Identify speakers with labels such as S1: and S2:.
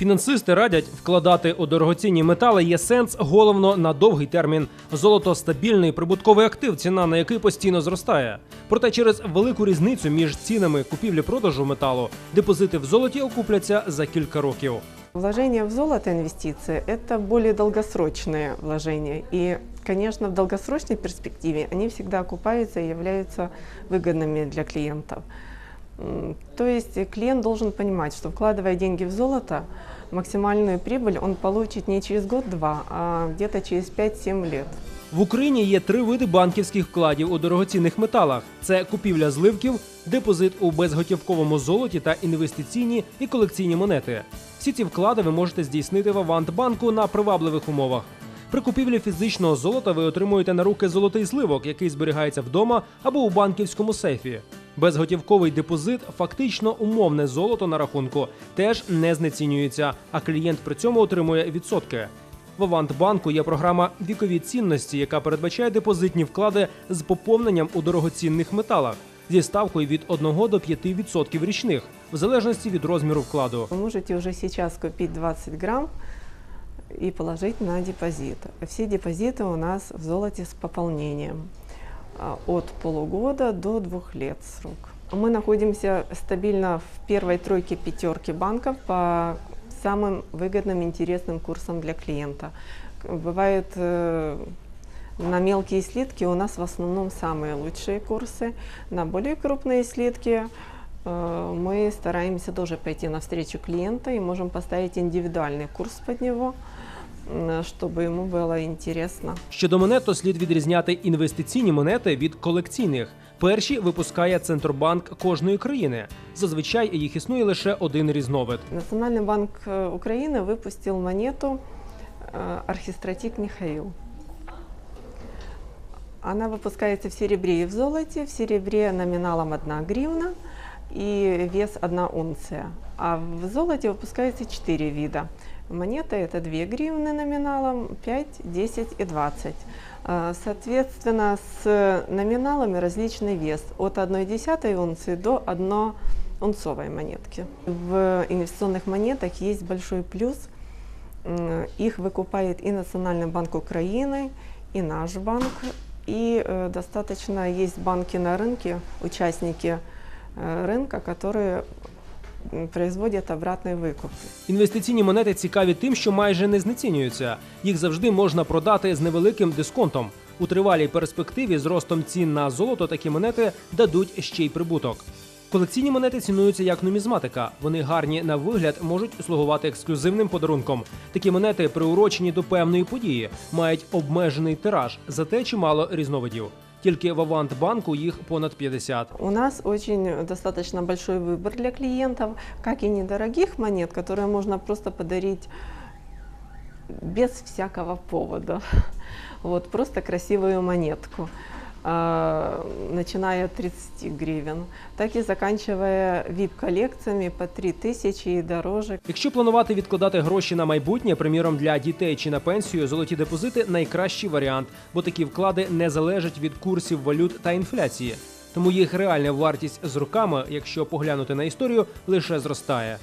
S1: Фінансисти радять вкладати у дорогоцінні метали є сенс головно на довгий термін. Золото стабільний прибутковий актив, ціна на який постійно зростає. Проте через велику різницю між цінами купівлі-продажу металу депозити в золоті окупляться за кілька років.
S2: Вложение в золото инвестиции – это более долгосрочные вложения. И, конечно, в долгосрочной перспективе они всегда окупаются и являются выгодными для клиентов. М, То есть э, клиент должен понимать, что вкладывая деньги в золото, максимальную прибыль он получит не через год-два, а где-то через 5-7 лет.
S1: В Україні є три види банківських вкладів у дорогоцінних металах: це купівля зливків, депозит у безготівковому золоті та інвестиційні і колекційні монети. Всі ці вклади ви можете здійснити в Авантбанку на привабливих умовах. При купівлі фізичного золота ви отримуєте на руки золотий зливок, який зберігається вдома або у банківському сейфі. Безготівковий депозит фактично умовне золото на рахунку теж не знецінюється, а клієнт при цьому отримує відсотки. В Авантбанку є програма вікові цінності, яка передбачає депозитні вклади з поповненням у дорогоцінних металах зі ставкою від 1 до 5% річних, в залежності від розміру вкладу.
S2: Вы можете уже сейчас купить 20 грамм и положить на депозит. Все депозиты у нас в золоте с пополнением а, от полугода до двух лет срок. Мы находимся стабильно в первой тройке пятерки банков по самым выгодным, интересным курсам для клиента. Бывает э, на мелкие слитки у нас в основном самые лучшие курсы. На более крупные слитки мы стараемся тоже пойти навстречу клиента и можем поставить индивидуальный курс под него, м, чтобы ему было интересно.
S1: Щодо монет, то слід відрізняти інвестиційні монети від колекційних. Перші випускає Центробанк кожної країни. Зазвичай їх існує лише один різновид.
S2: Национальный банк э, Украины выпустил монету э, Архистратик Михаил. Она выпускается в серебре и в золоте. В серебре номиналом 1 гривна И вес 1 унция. А в золоте выпускается 4 вида. Монеты это 2 гривны номиналом, 5, 10 и 20. А, Соответственно, с номиналами различный вес от 1,1 унции до 1 унцовой монетки. В инвестиционных монетах есть большой плюс. Их выкупает и Национальный банк Украины, и наш банк. И э, достаточно есть банки на рынке, участники э, рынка, которые м, производят обратный выкуп.
S1: Інвестиційні монети цікаві тим, що майже не знецінюються. Їх завжди можна продати з невеликим дисконтом. У тривалій перспективі з ростом цін на золото такі монети дадуть ще й прибуток. Колекційні монети цінуються як нумізматика. Вони гарні на вигляд, можуть слугувати ексклюзивним подарунком. Такі монети, приурочені до певної події, мають обмежений тираж, зате чимало різновидів. Тільки в Авантбанку їх понад 50.
S2: У нас очень достаточно большой вибір для клиентов, как и недорогих монет, которые можно просто подарить без всякого повода. Вот, просто красивую монетку, начиная от 30 гривен, так и заканчивая VIP-коллекциями по 3000 и дороже.
S1: Якщо планувати відкладати гроші на майбутнє, приміром для дітей чи на пенсію, золоті депозити найкращий варіант, бо такі вклади не залежать від курсів валют та інфляції. Тому їх реальна вартість з роками, якщо поглянути на історію, лише зростає.